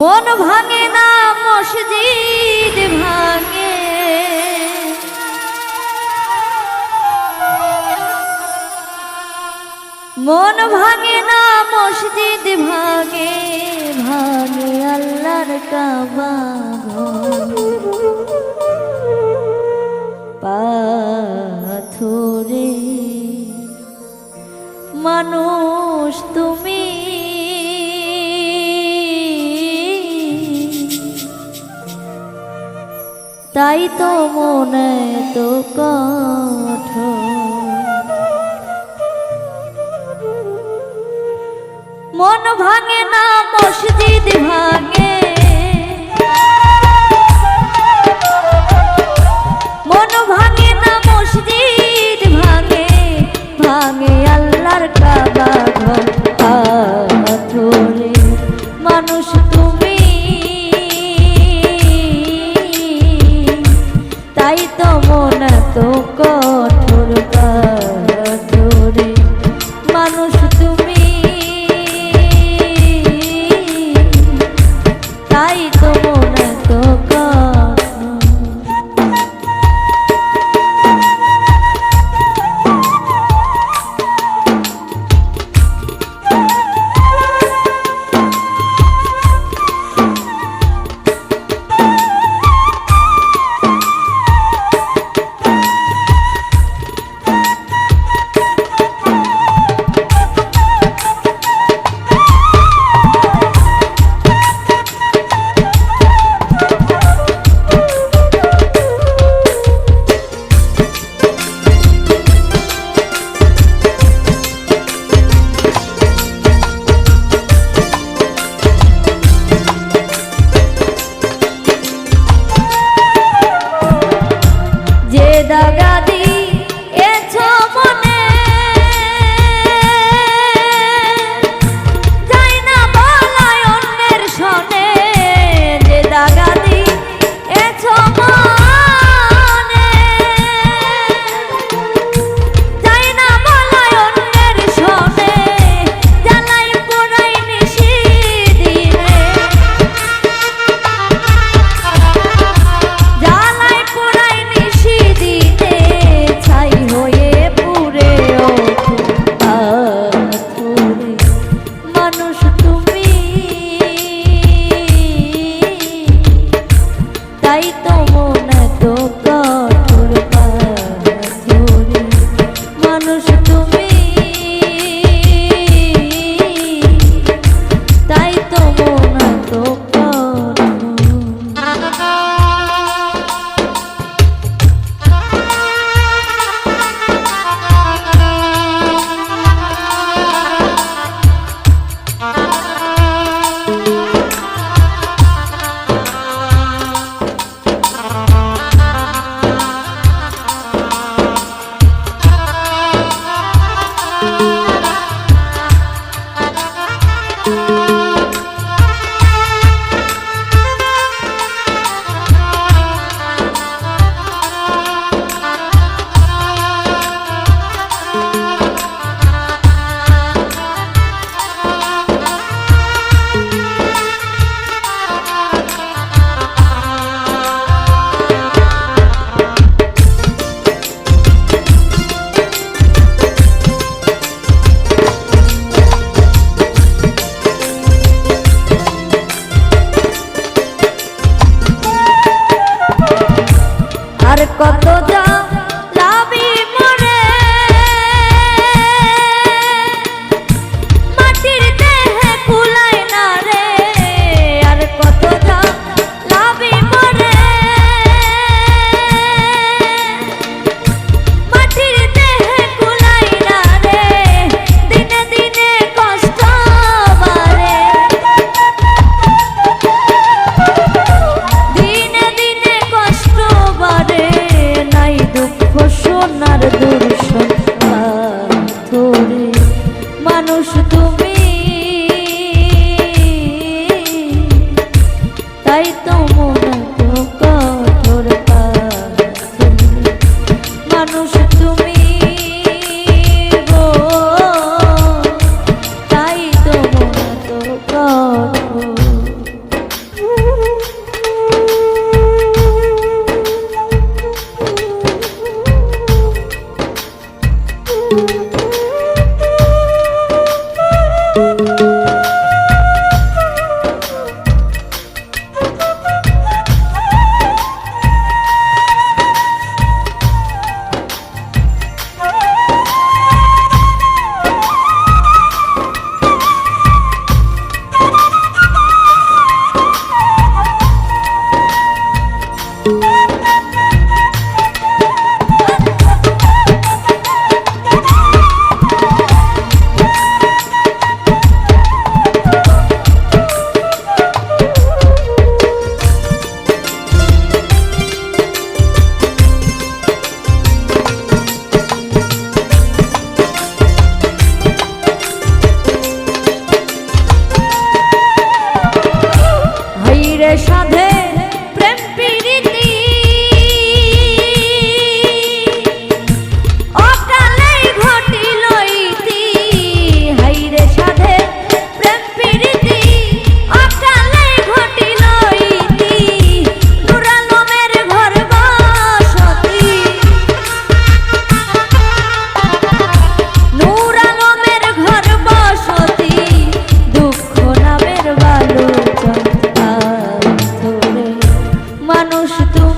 মন ভাঙে না, মসজিদ ভাঙে। মন ভাঙে না, মসজিদ ভাঙে ভাঙে আল্লাহর কাবা পাথরে মানুষ তাই তো মনে তো কঠ মন ভাঙে না, মসজিদ ভাঙে। মন ভাঙে না, মসজিদ ভাঙে। ভাঙে আল্লাহর কাবা ঘর মানুষ তো manusia